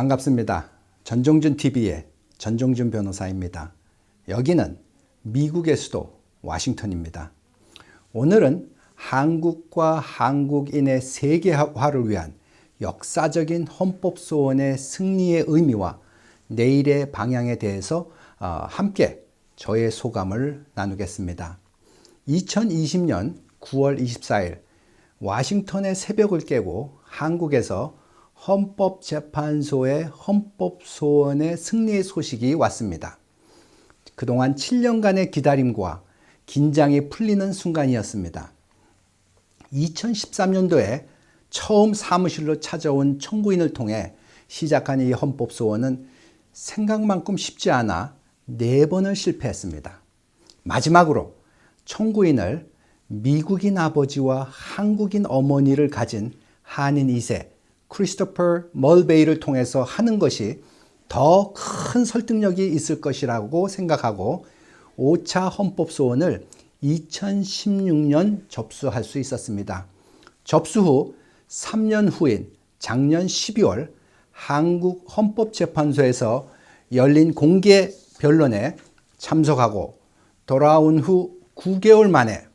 반갑습니다. 전종준 TV의 전종준 변호사입니다. 여기는 미국의 수도 워싱턴입니다. 오늘은 한국과 한국인의 세계화를 위한 역사적인 헌법 소원의 승리의 의미와 내일의 방향에 대해서 어, 함께 저의 소감을 나누겠습니다. 2020년 9월 24일 워싱턴의 새벽을 깨고 한국에서 헌법재판소의 헌법소원의 승리의 소식이 왔습니다. 그동안 7년간의 기다림과 긴장이 풀리는 순간이었습니다. 2013년도에 처음 사무실로 찾아온 청구인을 통해 시작한 이 헌법소원은 생각만큼 쉽지 않아 네 번을 실패했습니다. 마지막으로 청구인을 미국인 아버지와 한국인 어머니를 가진 한인 2세 크리스토퍼 멀베이를 통해서 하는 것이 더 큰 설득력이 있을 것이라고 생각하고 5차 헌법 소원을 2016년 접수할 수 있었습니다. 접수 후 3년 후인 작년 12월 한국 헌법재판소에서 열린 공개 변론에 참석하고 돌아온 후 9개월 만에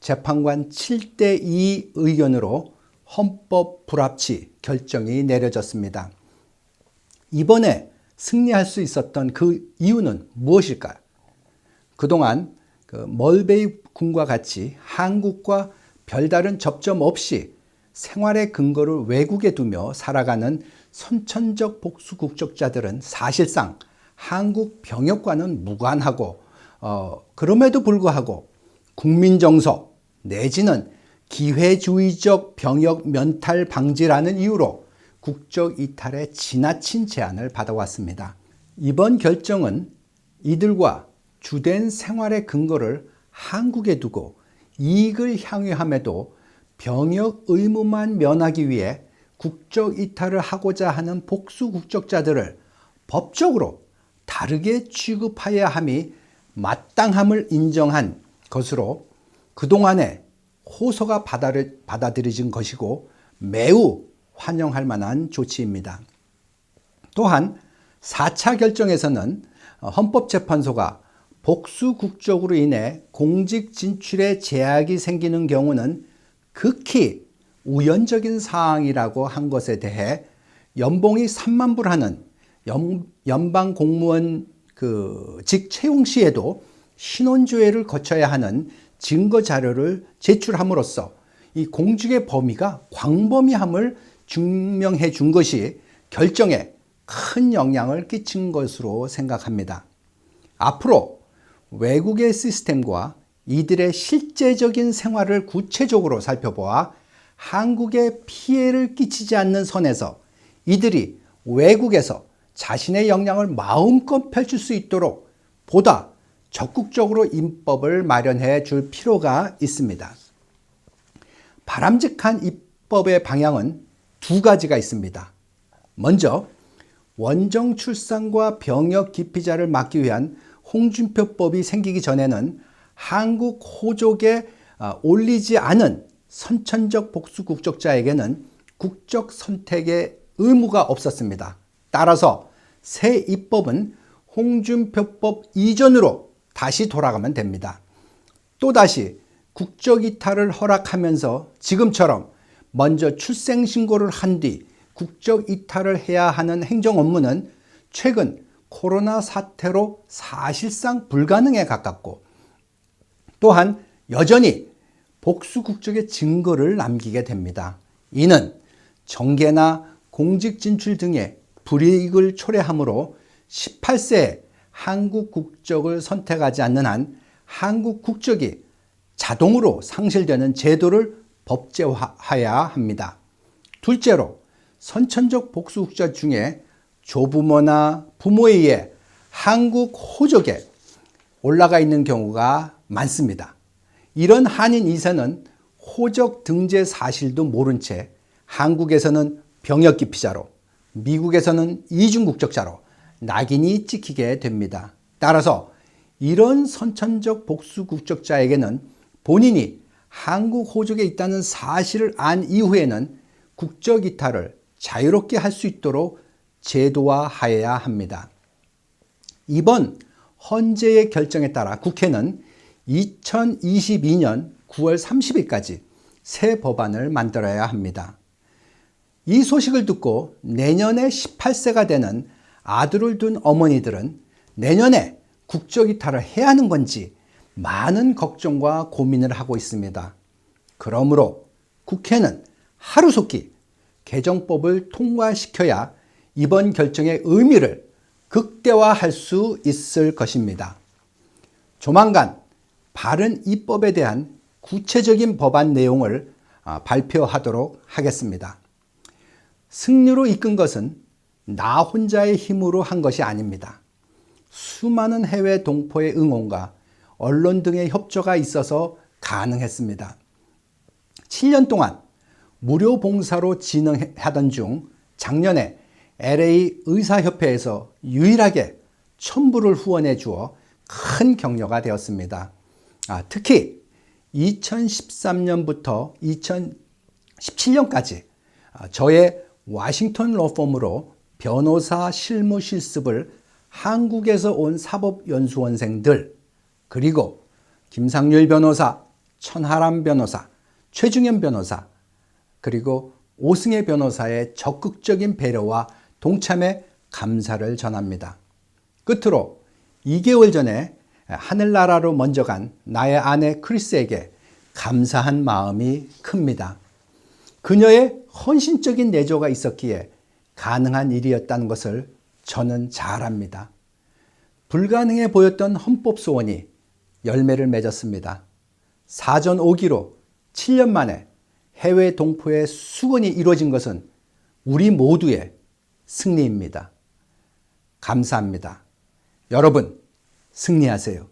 재판관 7대2 의견으로 헌법 불합치 결정이 내려졌습니다. 이번에 승리할 수 있었던 그 이유는 무엇일까요? 그동안 그 멀베이 군과 같이 한국과 별다른 접점 없이 생활의 근거를 외국에 두며 살아가는 선천적 복수 국적자들은 사실상 한국 병역과는 무관하고 어, 그럼에도 불구하고 국민 정서 내지는 기회주의적 병역 면탈 방지라는 이유로 국적 이탈의 지나친 제한을 받아왔습니다. 이번 결정은 이들과 주된 생활의 근거를 한국에 두고 이익을 향유함에도 병역 의무만 면하기 위해 국적 이탈을 하고자 하는 복수 국적자들을 법적으로 다르게 취급해야 함이 마땅함을 인정한 것으로 그동안에 호소가 받아들여진 것이고 매우 환영할 만한 조치입니다. 또한 4차 결정에서는 헌법재판소가 복수 국적으로 인해 공직 진출에 제약이 생기는 경우는 극히 우연적인 사항이라고 한 것에 대해 연봉이 3만 불 하는 연방 공무원 그 직 채용 시에도 신원조회를 거쳐야 하는 증거 자료를 제출함으로써 이 공직의 범위가 광범위함을 증명해 준 것이 결정에 큰 영향을 끼친 것으로 생각합니다. 앞으로 외국의 시스템과 이들의 실제적인 생활을 구체적으로 살펴보아 한국에 피해를 끼치지 않는 선에서 이들이 외국에서 자신의 역량을 마음껏 펼칠 수 있도록 보다 적극적으로 입법을 마련해 줄 필요가 있습니다. 바람직한 입법의 방향은 두 가지가 있습니다. 먼저 원정 출산과 병역 기피자를 막기 위한 홍준표법이 생기기 전에는 한국 호족에 아, 올리지 않은 선천적 복수 국적자에게는 국적 선택의 의무가 없었습니다. 따라서 새 입법은 홍준표법 이전으로 다시 돌아가면 됩니다. 또다시 국적 이탈을 허락하면서 지금처럼 먼저 출생 신고를 한 뒤 국적 이탈을 해야 하는 행정 업무는 최근 코로나 사태로 사실상 불가능에 가깝고 또한 여전히 복수 국적의 증거를 남기게 됩니다. 이는 정계나 공직 진출 등의 불이익을 초래하므로 18세에 한국 국적을 선택하지 않는 한 한국 국적이 자동으로 상실되는 제도를 법제화해야 합니다. 둘째로 선천적 복수국자 중에 조부모나 부모에 의해 한국 호적에 올라가 있는 경우가 많습니다. 이런 한인 2세는 호적 등재 사실도 모른 채 한국에서는 병역 기피자로 미국에서는 이중 국적자로 낙인이 찍히게 됩니다. 따라서 이런 선천적 복수 국적자에게는 본인이 한국 호적에 있다는 사실을 안 이후에는 국적 이탈을 자유롭게 할 수 있도록 제도화하여야 합니다. 이번 헌재의 결정에 따라 국회는 2022년 9월 30일까지 새 법안을 만들어야 합니다. 이 소식을 듣고 내년에 18세가 되는 아들을 둔 어머니들은 내년에 국적 이탈을 해야 하는 건지 많은 걱정과 고민을 하고 있습니다. 그러므로 국회는 하루속히 개정법을 통과시켜야 이번 결정의 의미를 극대화할 수 있을 것입니다. 조만간 바른 입법에 대한 구체적인 법안 내용을 아, 발표하도록 하겠습니다. 승리로 이끈 것은 나 혼자의 힘으로 한 것이 아닙니다. 수많은 해외 동포의 응원과 언론 등의 협조가 있어서 가능했습니다. 7년 동안 무료 봉사로 진행하던 중 작년에 LA 의사협회에서 유일하게 첨부를 후원해 주어 큰 격려가 되었습니다. 아, 특히 2013년부터 2017년까지 아, 저의 와싱턴 로펌으로 변호사 실무 실습을 한국에서 온 사법연수원생들 그리고 김상률 변호사, 천하람 변호사, 최중현 변호사 그리고 오승혜 변호사의 적극적인 배려와 동참에 감사를 전합니다. 끝으로 2개월 전에 하늘나라로 먼저 간 나의 아내 크리스에게 감사한 마음이 큽니다. 그녀의 헌신적인 내조가 있었기에 가능한 일이었다는 것을 저는 잘 압니다. 불가능해 보였던 헌법 소원이 열매를 맺었습니다. 사전 5기로 7년 만에 해외 동포의 수건이 이루어진 것은 우리 모두의 승리입니다. 감사합니다. 여러분, 승리하세요.